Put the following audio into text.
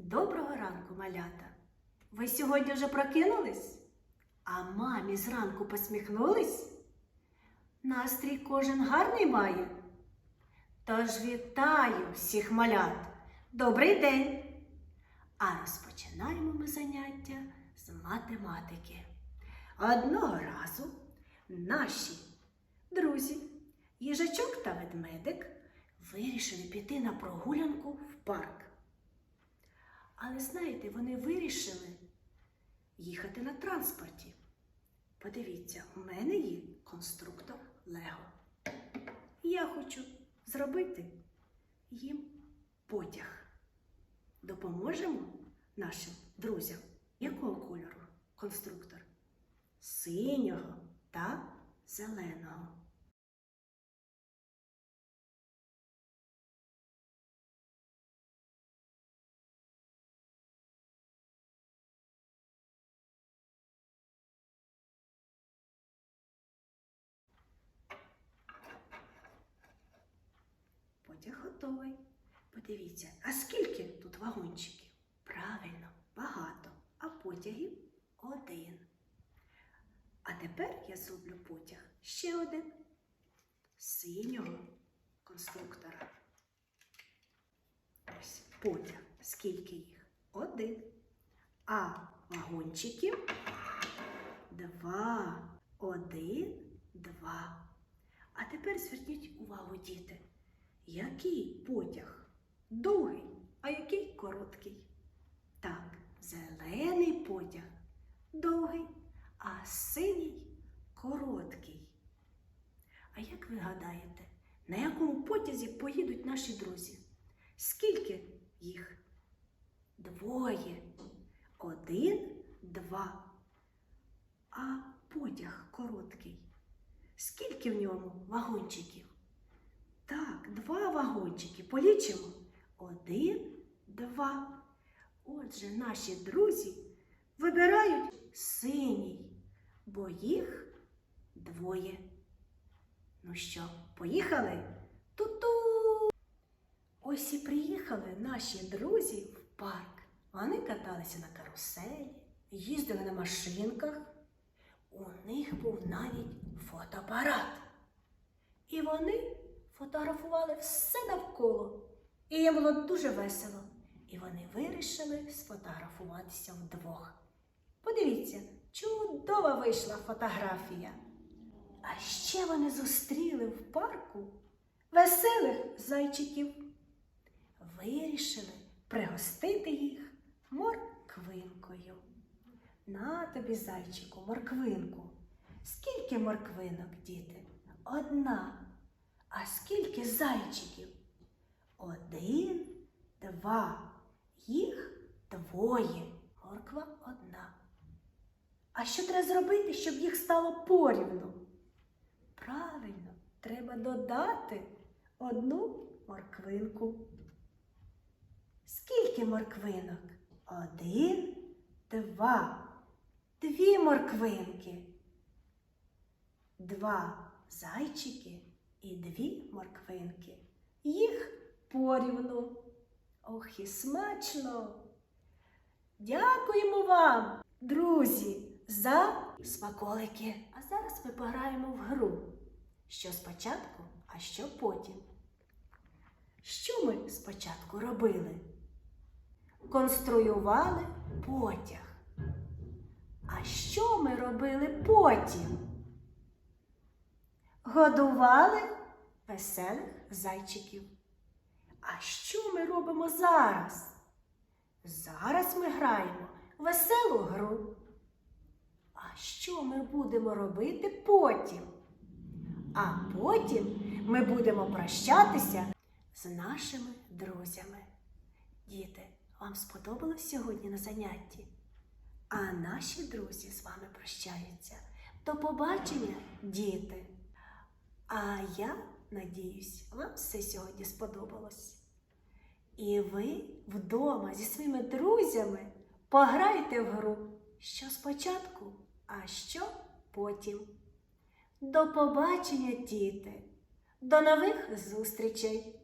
Доброго ранку, малята! Ви сьогодні вже прокинулись? А мамі зранку посміхнулись? Настрій кожен гарний має. Тож вітаю всіх малят! Добрий день! А розпочинаємо ми заняття з математики. Одного разу наші друзі, їжачок та ведмедик, вирішили піти на прогулянку в парк. Але знаєте, вони вирішили їхати на транспорті. Подивіться, у мене є конструктор Лего. Я хочу зробити їм потяг. Допоможемо нашим друзям. Якого кольору конструктор? Синього та зеленого. Готовий. Подивіться, а скільки тут вагончиків? Правильно, багато, а потягів один. А тепер я зроблю потяг ще один синього конструктора. Ось потяг. Скільки їх? Один. А вагончиків два. Один, два. А тепер зверніть увагу, діти. Який потяг? Довгий, а який короткий? Так, зелений потяг довгий, а синій короткий. А як ви гадаєте, на якому потязі поїдуть наші друзі? Скільки їх? Двоє. Один, два. А потяг короткий. Скільки в ньому вагончиків? Так, два вагончики. Полічимо. Один, два. Отже, наші друзі вибирають синій, бо їх двоє. Ну що, поїхали? Ту-ту! Ось і приїхали наші друзі в парк. Вони каталися на каруселі, їздили на машинках. У них був навіть фотоапарат. І вони фотографували все навколо. І їм було дуже весело. І вони вирішили сфотографуватися вдвох. Подивіться, чудова вийшла фотографія. А ще вони зустріли в парку веселих зайчиків. Вирішили пригостити їх морквинкою. На тобі, зайчику, морквинку. Скільки морквинок, діти? Одна. А скільки зайчиків? Один, два. Їх двоє. Морква одна. А що треба зробити, щоб їх стало порівну? Правильно, треба додати одну морквинку. Скільки морквинок? Один, два. Дві морквинки. Два зайчики і дві морквинки. Їх порівну. Ох і смачно! Дякуємо вам, друзі, за смаколики. А зараз ми пограємо в гру. Що спочатку, а що потім. Що ми спочатку робили? Конструювали потяг. А що ми робили потім? Годували веселих зайчиків. А що ми робимо зараз? Зараз ми граємо веселу гру. А що ми будемо робити потім? А потім ми будемо прощатися з нашими друзями. Діти, вам сподобалось сьогодні на занятті? А наші друзі з вами прощаються. До побачення, діти! А я надіюсь, вам все сьогодні сподобалось. І ви вдома зі своїми друзями пограйте в гру, що спочатку, а що потім. До побачення, діти! До нових зустрічей!